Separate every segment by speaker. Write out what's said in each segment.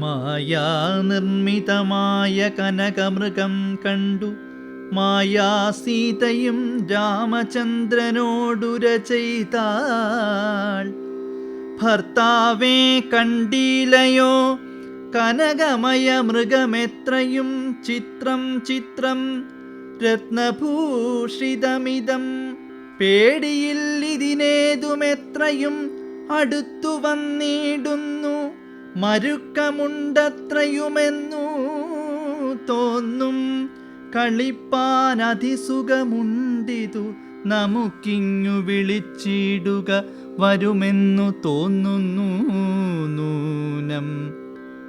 Speaker 1: മായാനിർമ്മിതമായ കനകമൃഗം കണ്ടു. മായാസീതയും രാമചന്ദ്രനോടുര ചെയ്താൾ ഭർത്താവേ കണ്ടീലയോ കനകമയ മൃഗമെത്രയും ചിത്രം ചിത്രം. രത്നഭൂഷിതമിതം. പേടിയിൽ ഇതിനേതുമെത്രയും അടുത്തു വന്നിടുന്നു മരുക്കമുണ്ടത്രയുമെന്നു തോന്നും. കളിപ്പാൻ അതിസുഖമുണ്ടിതു നമുക്കിങ്ങു വിളിച്ചിടുക വരുമെന്നു തോന്നുന്നു നൂനം.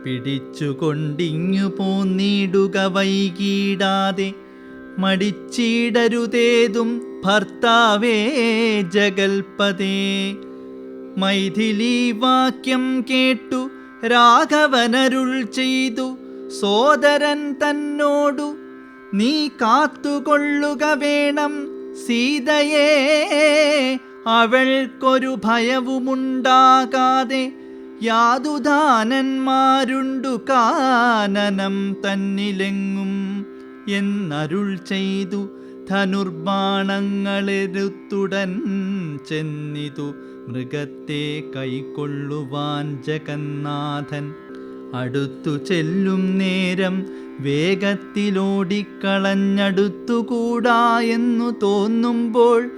Speaker 1: പിടിച്ചുകൊണ്ടിങ്ങു പോന്നിടുക വൈകിടാതെ മടിച്ചിടരുതേതും ഭർത്താവേ ജഗൽപതേ. മൈഥിലി വാക്യം കേട്ടു രാഘവനരുൾ ചെയ്തു സോദരൻ തന്നോടു നീ കാത്തുകൊള്ളുക വേണം സീതയെ അവൾക്കൊരു ഭയവുമുണ്ടാകാതെ യാതുദാനന്മാരുണ്ടു കാനനം തന്നിലെങ്ങും എന്നരുൾ ചെയ്തു ധനുർബാണങ്ങളെരുത്തുടൻ ചെന്നിതു. മൃഗത്തെ കൈക്കൊള്ളുവാൻ ജഗന്നാഥൻ അടുത്തു ചെല്ലും നേരം വേഗത്തിലോടിക്കളഞ്ഞടുത്തുകൂടാ എന്നു തോന്നുമ്പോൾ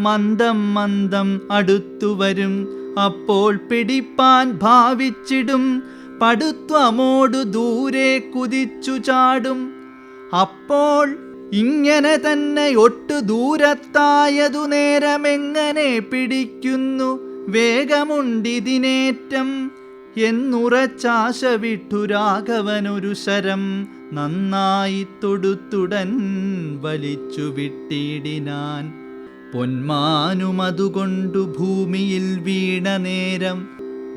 Speaker 1: മന്ദം മന്ദം അടുത്തു വരും. അപ്പോൾ പിടിപ്പാൻ ഭാവിച്ചിടും. പടുത്വമോടു ദൂരെ കുതിച്ചു ചാടും. അപ്പോൾ ഇങ്ങനെ തന്നെ ഒട്ടു ദൂരത്തായതു നേരമെങ്ങനെ പിടിക്കുന്നു? വേഗമുണ്ടിതിനേറ്റം എന്നുറച്ചാശ വിട്ടു രാഘവനൊരു ശരം നന്നായി തൊടുത്തുടൻ വലിച്ചു വിട്ടിടിനാൻ. പൊന്മാനുമതുകൊണ്ടു ഭൂമിയിൽ വീണ നേരം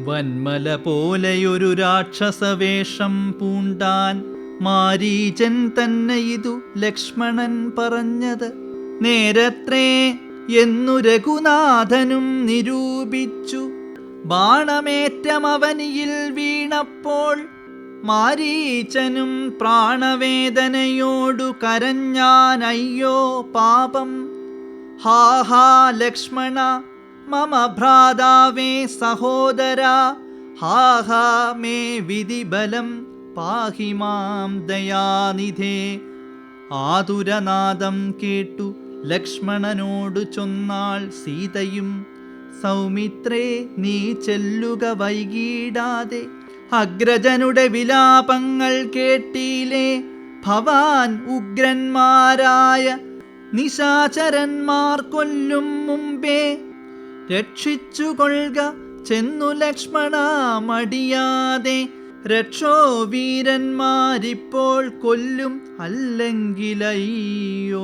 Speaker 1: വന്മല പോലെയൊരു രാക്ഷസവേഷം പൂണ്ടാൻ. മാരീചൻ തന്നെ ഇതു ലക്ഷ്മണൻ പറഞ്ഞത്. നേരത്രേ എന്നു രഘുനാഥനും നിരൂപിച്ചു. ബാണമേറ്റമവനിയിൽ വീണപ്പോൾ മാരീചനും പ്രാണവേദനയോടു കരഞ്ഞാനയ്യോ പാപം. ഹാഹാ ലക്ഷ്മണ മമ ഭ്രാതാവേ സഹോദര ഹാ ഹാ മേ വിധിബലം. പാഹി മാം ദയാനിധേ. ആതുരനാദം കേട്ടു ലക്ഷ്മണനോടു ചൊന്നാൾ സീതയും. സൗമിത്രേ നീ ചെല്ലുക വൈകിടാതെ. അഗ്രജനുടെ വിലാപങ്ങൾ കേട്ടീലേ ഭവാൻ ഉഗ്രന്മാരായ നിശാചരന്മാർ കൊല്ലും മുമ്പേ. രക്ഷിച്ചുകൊള്ളുക ചെന്നു ലക്ഷ്മണ മടിയാതെ. രക്ഷോ വീരന്മാരിപ്പോൾ കൊല്ലും അല്ലെങ്കിലയ്യോ?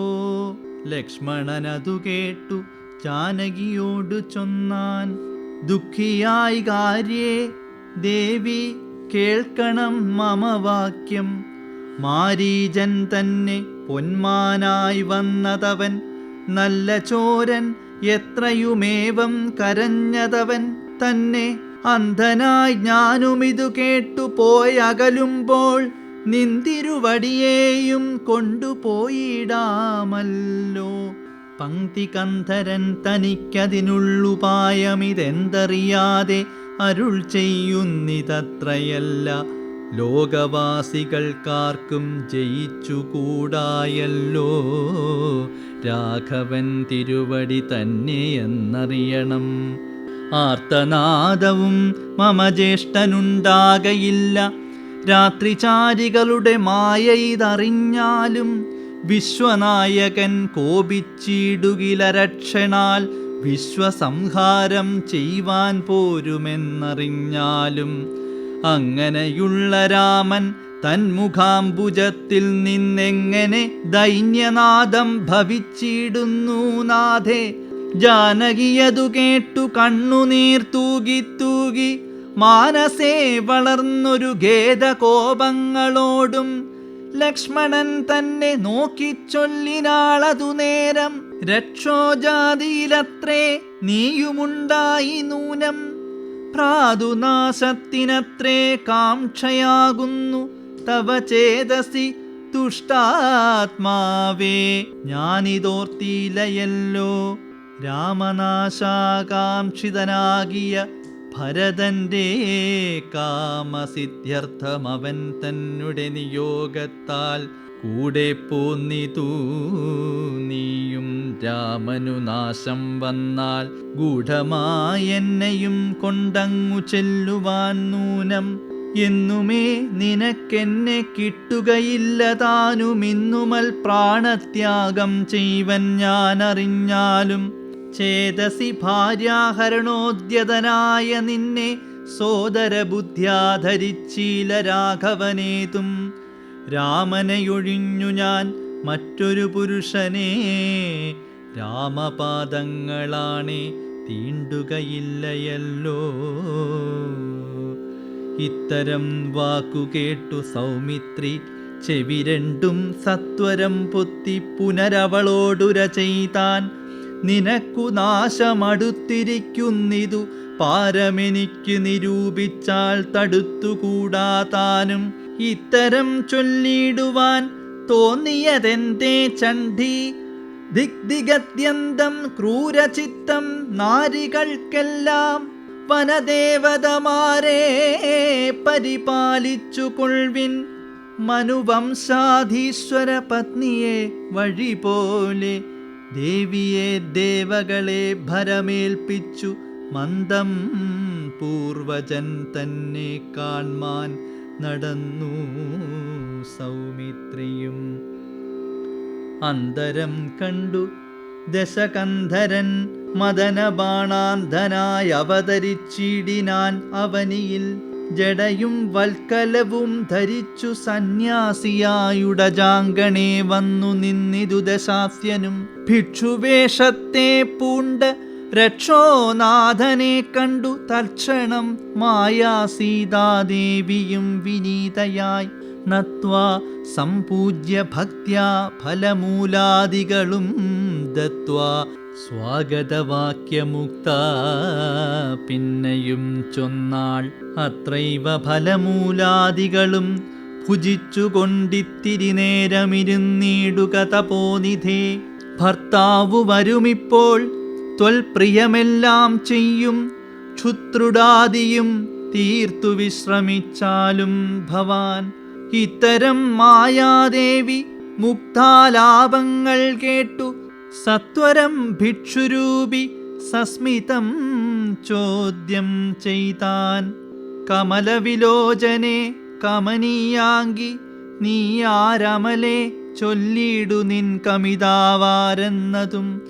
Speaker 1: ലക്ഷ്മണനതു കേട്ടു ജാനകിയോടു ചൊന്നാൻ. ദുഃഖിയായി കാര്യേ ദേവി കേൾക്കണം മമ വാക്യം. മാരീജൻ തന്നെ പൊന്മാനായി വന്നതവൻ. നല്ല ചോരൻ എത്രയുമേവം കരഞ്ഞതവൻ തന്നെ. അന്ധനായി ഞാനുമിതു കേട്ടു പോയകലുമ്പോൾ നിന്തിരുവടിയേയും കൊണ്ടുപോയിടാമല്ലോ പങ്ക്തി കന്ധരൻ തനിക്കതിനുള്ളുപായമിതെന്തറിയാതെ അരുൾ ചെയ്യുന്നിതത്രയല്ല. ലോകവാസികൾക്കാർക്കും ജയിച്ചുകൂടായല്ലോ. രാഘവൻ തിരുവടി തന്നെയെന്നറിയണം ആർത്തനാദവും മമ ജ്യേഷ്ഠനുണ്ടാകയില്ല. രാത്രിചാരികളുടെ മായ ഇതറിഞ്ഞാലും വിശ്വനായകൻ കോപിച്ചിടുകിലരക്ഷണാൽ വിശ്വസംഹാരം ചെയ്യുവാൻ പോരുമെന്നറിഞ്ഞാലും അങ്ങനെയുള്ള രാമൻ തന്മുഖാംബുജത്തിൽ നിന്നെങ്ങനെ ദൈന്യനാദം ഭവിച്ചിടുന്നു നാഥേ. ജാനകിയതു കേട്ടു കണ്ണുനീർ തൂകി തൂകി മാനസേ വളർന്നൊരു ഖേദകോപങ്ങളോടും ലക്ഷ്മണൻ തന്നെ നോക്കിച്ചൊല്ലിനാളതു നേരം രക്ഷോജാതിയിലത്രേ നീയുമുണ്ടായി നൂനം പ്രാതുനാശത്തിനത്രേ കാംക്ഷയാകുന്നു തവ ചേതസി തുഷ്ടാത്മാവേ ഞാനിതോർത്തിയിലയല്ലോ രാമനാശാകാംക്ഷിതനാകിയ ഭരതന്റെ കാമസിദ്ധ്യർത്ഥമവൻ തന്നുടെ തന്നെ നിയോഗത്താൽ കൂടെ പോന്നിതൂ നീയും രാമനു നാശം വന്നാൽ ഗൂഢമായെന്നെയും കൊണ്ടങ്ങു ചെല്ലുവാൻ നൂനം. എന്നുമേ നിനക്കെന്നെ കിട്ടുകയില്ല താനുമിന്നുമൽ പ്രാണത്യാഗം ചെയ്വൻ ഞാൻ അറിഞ്ഞാലും ചേതസി ഭാര്യാഹരണോദ്യതനായ നിന്നെ സോദര ബുദ്ധ്യാധരിച്ചീല രാഘവനേതും രാമനെയൊഴിഞ്ഞു ഞാൻ മറ്റൊരു പുരുഷനെ. രാമപാദങ്ങളാണേ തീണ്ടുകയില്ലയല്ലോ. ഇത്തരം വാക്കു കേട്ടു സൗമിത്രി ചെവി രണ്ടും സത്വരം പൊത്തി പുനരവളോടുര ചെയ്താൻ നിനക്കു നാശമടുത്തിരിക്കുന്നിതു. പാരമെനിക്ക് നിരൂപിച്ചാൽ തടുത്തുകൂടാതാനും ഇത്തരം ചൊല്ലിടുവാൻ തോന്നിയതെന്തേ ചണ്ഡി? ദിഗ്ദിഗത്യന്തം ക്രൂരചിത്തം നാരികൾക്കെല്ലാം വനദേവതമാരെ പരിപാലിച്ചു കൊൾവിൻ മനുവംശാധീശ്വര പത്നിയെ വഴി പോലെ ദേവിയെ ദേവകളെ ഭരമേൽപ്പിച്ചു മന്ദം പൂർവജൻ തന്നെ കാൺമാൻ നടന്നു സൗമിത്രിയും. അന്തരം കണ്ടു ദശകന്ധരൻ മദനബാണാന്ധനായി അവതരിച്ചിടിനാൻ അവനിയിൽ ജടയും വൽക്കലവും ധരിച്ചു സന്യാസിയായുട ജാങ്കണേ വന്നു നിന്നിതു ദശാസ്യനും. ഭിക്ഷുവേഷത്തെ പൂണ്ട് രക്ഷോനാഥനെ കണ്ടു തൽക്ഷണം മായാ സീതാദേവിയും വിനീതയായി. നത്വാ സംപൂജ്യ ഭക്ത്യാ ഫലമൂലാദികളും ദത്വാ സ്വാഗതവാക്യമുക്ത പിന്നെയും ചൊന്നാൾ. അത്രൈവ ഫലമൂലാദികളും ഭുജിച്ചുകൊണ്ടിത്തിരി നേരമിരുന്നീടുക തപോനിധേ ഭർത്താവു വരുമിപ്പോൾ ത്വൽപ്രിയമെല്ലാം ചെയ്യും. ക്ഷുത്രുടാദിയും തീർത്തു വിശ്രമിച്ചാലും ഭവാൻ. ഇത്തരം മായാദേവി മുക്താലാപങ്ങൾ കേട്ടു സത്വരം ഭിക്ഷുരൂപി സസ്മിതം ചോദ്യം ചെയ്താൻ. കമലവിലോചനെ കമനീയാങ്കി നീ ആരമലെ ചൊല്ലിയിടു നിൻ കമിതാവാരെന്നതും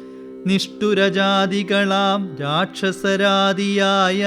Speaker 1: നിഷ്ഠുരജാതികളാം രാക്ഷസരാതിയായ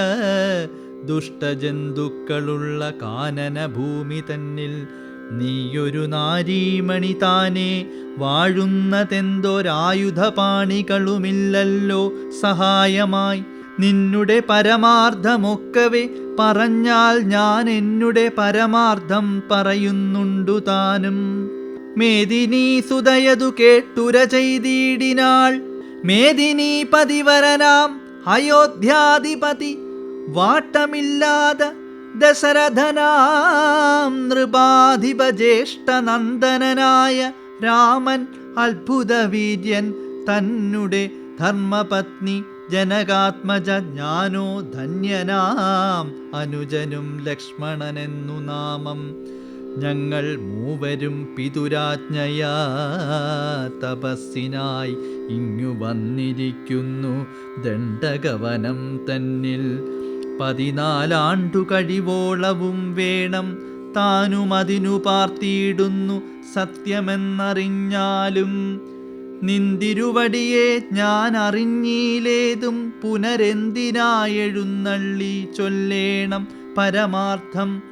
Speaker 1: ദുഷ്ടജന്തുക്കളുള്ള കാനന ഭൂമി തന്നിൽ നീയൊരു നാരീമണി താനെ വാഴുന്നതെന്തൊരായുധപാണികളുമില്ലല്ലോ സഹായമായി. നിന്നുടെ പരമാർത്ഥമൊക്കവെ പറഞ്ഞാൽ ഞാൻ എന്നുടെ പരമാർത്ഥം പറയുന്നുണ്ടു താനും. മേദിനി സുതയതു കേട്ടുര ചെയ്തിടിനാൾ മേദിനി പതിവരനാം അയോധ്യാധിപതി. വാട്ടമില്ലാതെ ദശരഥനാം നൃപാധിപജ്യേഷ്ഠനന്ദനായ രാമൻ അത്ഭുതവീര്യൻ തന്നുടെ ധർമ്മപത്നി ജനകാത്മജ ജ്ഞാനോ ധന്യനാം അനുജനും ലക്ഷ്മണനെന്നു നാമം. ഞങ്ങൾ മൂവരും പിതുരാജ്ഞയാ തപസ്സിനായി ഇങ്ങു വന്നിരിക്കുന്നു ദണ്ഡകവനം തന്നിൽ. പതിനാലാണ്ടു കഴിവോളവും വേണം. താനും അതിനു പാർത്തിയിടുന്നു സത്യമെന്നറിഞ്ഞാലും. നിന്തിരുവടിയെ ഞാൻ അറിഞ്ഞീലേതും പുനരെന്തിനായെഴുന്നള്ളി ചൊല്ലേണം പരമാർത്ഥം.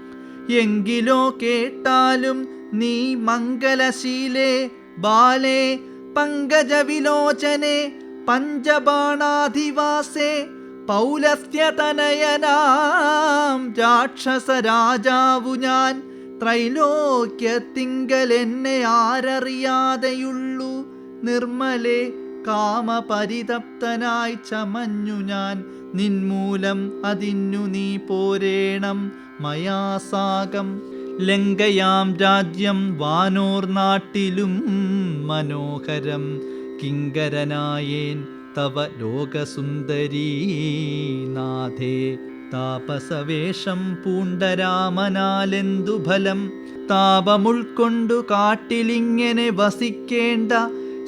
Speaker 1: എങ്കിലോ കേട്ടാലും നീ മംഗലശീലേ ബാലേ പങ്കജവിലോചനെ പഞ്ചബാണാധിവാസേ പൗലസ്ത്യതനയനാം രാക്ഷസരാജാവു ഞാൻ. ത്രൈലോക്യത്തിങ്കൽ എന്നെ ആരറിയാതെയുള്ളു. നിർമ്മലെ കാമപരിതപ്തനായി ചമഞ്ഞു ഞാൻ. നിന്മൂലം അതിന്നു നീ പോരേണം മയാസാകം ലങ്കയാം രാജ്യം വാനോർ നാട്ടിലും മനോഹരം. കിങ്കരനായേൻ തവ ലോകസുന്ദരീ നാഥേ താപസവേഷം പൂണ്ടരാമനാലെന്തു ഫലം? താപമുൾക്കൊണ്ടു കാട്ടിലിങ്ങനെ വസിക്കേണ്ട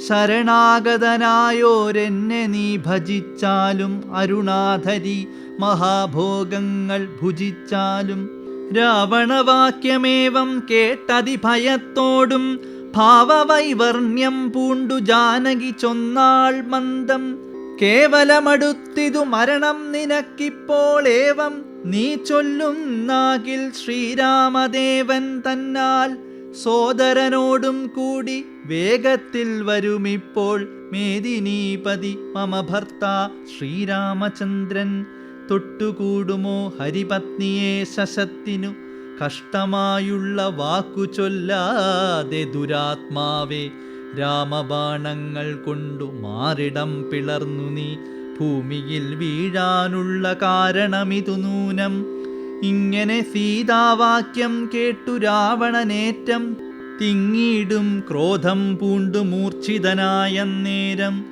Speaker 1: ശരണാഗതനായോരെന്നെ നീ ഭജിച്ചാലും അരുണാധരി മഹാഭോഗങ്ങൾ ഭുജിച്ചാലും. രാവണവാക്യമേവം കേട്ടതിഭയത്തോടും ഭാവവൈവർണ്യം പൂണ്ടു ജാനകി ചൊന്നാൾ മന്ദം. കേവലമടുത്തിതു മരണം നിനക്കിപ്പോൾ ഏവം. നീ ചൊല്ലുന്നാകിൽ ശ്രീരാമദേവൻ തന്നാൽ. സോദരനോടും കൂടി വേഗത്തിൽ വരുമിപ്പോൾ. മേദിനീപതി മമ ഭർത്ത ശ്രീരാമചന്ദ്രൻ. തൊട്ടുകൂടുമോ ഹരിപത്നിയെ ശശത്തിനു? കഷ്ടമായുള്ള വാക്കു ചൊല്ലാതെ ദുരാത്മാവേ രാമബാണങ്ങൾ കൊണ്ടു മാറിടം പിളർന്നു നീ. ഭൂമിയിൽ വീഴാനുള്ള കാരണമിതു നൂനം. ഇങ്ങനെ സീതാവാക്യം കേട്ടു രാവണനേറ്റം. തിങ്ങിയിടും ക്രോധം പൂണ്ടു മൂർച്ഛിതനായ നേരം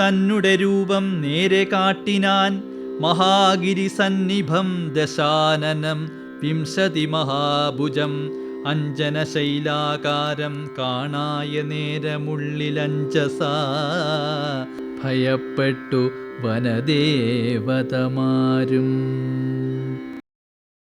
Speaker 1: തന്നുടെ രൂപം നേരെ കാട്ടിനാൻ മഹാഗിരി സന്നിഭം ദശാനനം. വിംശതി മഹാഭുജം അഞ്ജനശൈലാകാരം കാണായ നേരമുള്ളിലഞ്ചസ. ഭയപ്പെട്ടു വനദേവതമാരും.